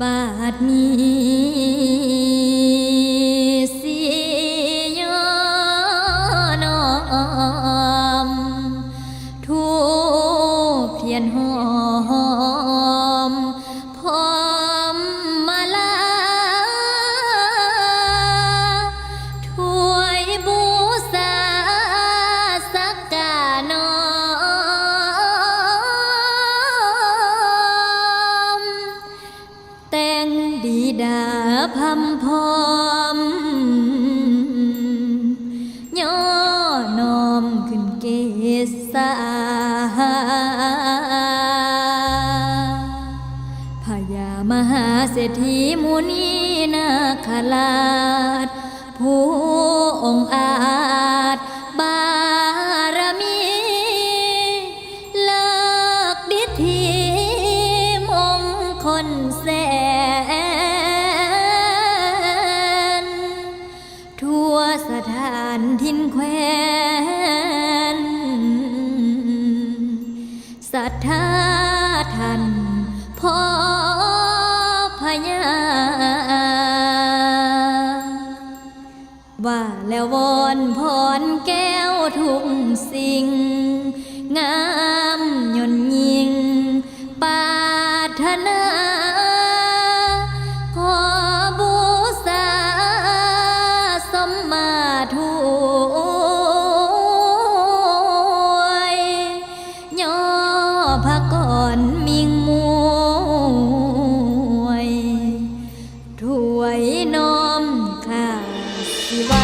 บาดนี้ ดาพัมพอมย่อนอมขึ้นเกษาพญามหาเศรษฐีมุนีนาคราชผู้องอาจบารมีเลิกดิธีมงคลแสน วสถานทินแควนศรัทธาท่านพ่อพญาว่าแล้ววอนพรแก้วทุกสิ่ง งามยนยิงปารถนา พักก่อนมิงมวยถวยน้อมค่ะสิว่า